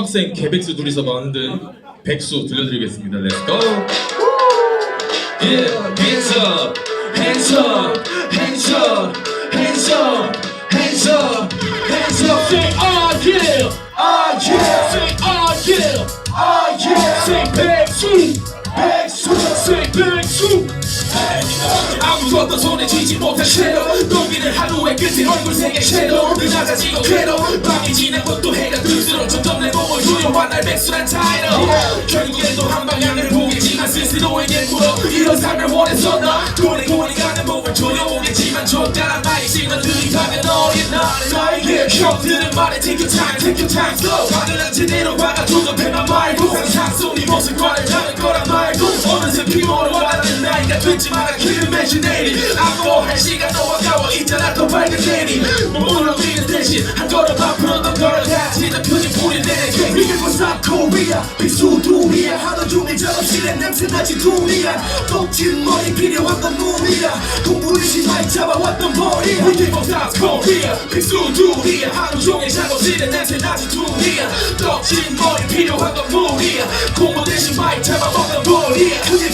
학생 개백수 둘이서 만든 백수 들려드리겠습니다. Let's go. Yeah, hands up, hands up, hands up, hands up, hands up, hands up. Say ah yeah, ah yeah. Say ah yeah, ah yeah. Say 백수, 백수. Say 백수. 아무것도 손에 쥐지 못한 섀도우 녹이는 하루의 끝에 얼굴 색의 섀도우 늦어지고 궤도 밤이 지난 것도 해가 들수록 점점 내 조여와 날 백수란 타이로 결국엔 또한 방향을 보겠지만 스스로에게 물어 이런 삶을 원했어 나. 고리고리 가는 몸을 조여오겠지만 적당한 나의 시간들이 가면 어린 나를 나에게 형들은 말해 take your time take your time slow. 하늘은 제대로 박아줘도 배만 말고 상상 속네 모습과는 다른 거란 말고 어느새 피부로 와닿는 나이가 됐지만 I keep imaginating 앞으로 할 시간 너와 가워 있잖아 더 밝은 내리. 몸으로 뛰는 대신 한 걸음 앞으로 더나 표지. 뿌린 내게 이게 벌써 코리아. 빅수 둘이야. 하루 종일 작업실에 냄새나지 둘이야. 덕진 머리 필요한 건 몸이야. 공부를 심하게 잡아왔던 머리야. Korea 빅수 둘이야. 하루 종일 작업실에 냄새 나지 둘이야. 떡진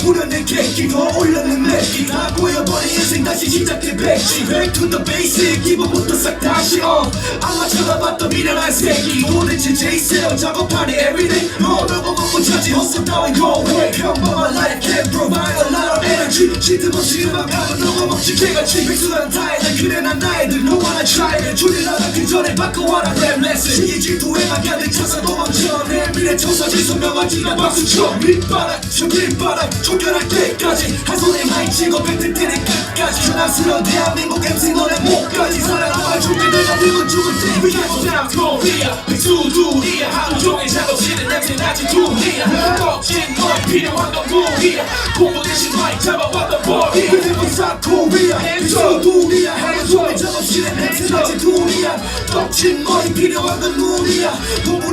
객기 더 올려는 맥기 다 보여버린 인생 다시 시작해 백지. Back to the basic. 기본부터 싹 다시 어 아마 찾아봤던 미련한 새끼 도대체 제이세요 작업하니 everyday 뭐라고 먹고 차지 헛소 따윈 go away 평범한 life can provide a lot of energy. 시트없이 음악하면 너가 먹지. 개같이 백수란 타이들 그래 난 나이들 No wanna try it 줄이려다 그 전에 바꿔와라 랩 레슨 시기 질투에만 가득 차서 도망쳐 내 미래 조사지 선명하지만 박수쳐. 밑바닥 저 밑바닥 쫓겨날 때까지 한 손에 마이 쥐고 뱉을 때는 끝까지. 현황스러운 대한민국 MC 너네 목까지. 살아남아 줄게 내가 들고 죽을 때 We from South Korea. 빅수 둘이야. 하루 종일 작업실에 냄새 나지 둘이야. 떡진 머리 필요한 건 물이야. 공부 대신 마이크 잡아왔던 볼이야. 그들은 사코리아. 빅수 둘이야. 하루 종일 작업실에 냄새 나지 둘이야. 떡진 머리 필요한 건 물이야. 공부